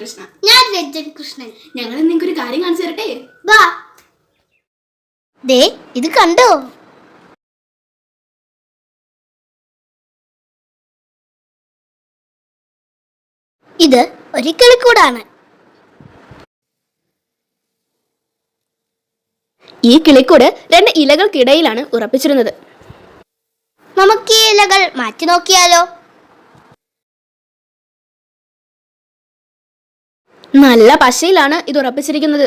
കൃഷ്ണ. ഞാൻ രഞ്ജൻ കൃഷ്ണൻ. ഞങ്ങൾ നിങ്ങൾക്ക് ഒരു കാര്യം കാണിച്ചു തരട്ടെ? വാ. ദേ ഇത് കണ്ടോ? ഇത് ഒരു കിളിക്കൂടാണ്. ഈ കിളിക്കൂട് രണ്ട് ഇലകൾക്കിടയിലാണ് ഉറപ്പിച്ചിരുന്നത്. നമുക്ക് ഈ ഇലകൾ മാറ്റി നോക്കിയാലോ? നല്ല പശയിലാണ് ഇത് ഉറപ്പിച്ചിരിക്കുന്നത്.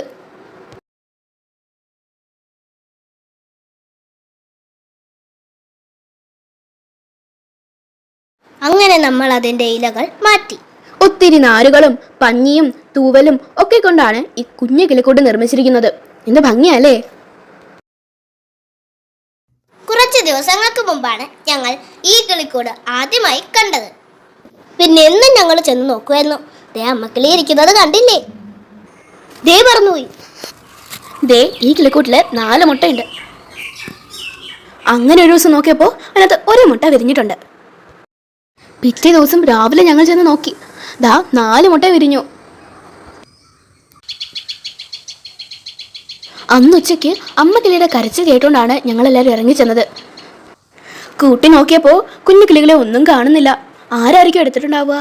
അങ്ങനെ നമ്മൾ അതിന്റെ ഇലകൾ മാറ്റി. ഒത്തിരി നാരുകളും പഞ്ഞിയും തൂവലും ഒക്കെ കൊണ്ടാണ് ഈ കുഞ്ഞു കിളിക്കൂട് നിർമ്മിച്ചിരിക്കുന്നത്. എന്ത് ഭംഗിയല്ലേ? കുറച്ച് ദിവസങ്ങൾക്ക് മുമ്പാണ് ഞങ്ങൾ ഈ കിളിക്കൂട് ആദ്യമായി കണ്ടത്. പിന്നെ എന്നും ഞങ്ങൾ ചെന്ന് നോക്കുമായിരുന്നു. ദേ അമ്മക്കിളി ഇരിക്കുന്നത് കണ്ടില്ലേ? ദേ പറന്നുപോയി. ദേ ഈ കിളിക്കൂട്ടിൽ നാല് മുട്ടയുണ്ട്. അങ്ങനെ ഒരു ദിവസം നോക്കിയപ്പോൾ അതിനകത്ത് ഒരു മുട്ട വിരിഞ്ഞിട്ടുണ്ട്. പിറ്റേ ദിവസം രാവിലെ ഞങ്ങൾ ചെന്ന് നോക്കി. ദാ നാല് മുട്ട വിരിഞ്ഞു. അന്ന് ഉച്ചയ്ക്ക് അമ്മ കിളിയുടെ കരച്ചിൽ കേട്ടുകൊണ്ടാണ് ഞങ്ങളെല്ലാവരും ഇറങ്ങി ചെന്നത്. കൂട്ടി നോക്കിയപ്പോൾ കുഞ്ഞു കിളികളെ ഒന്നും കാണുന്നില്ല. ആരായിരിക്കും എടുത്തിട്ടുണ്ടാവുക?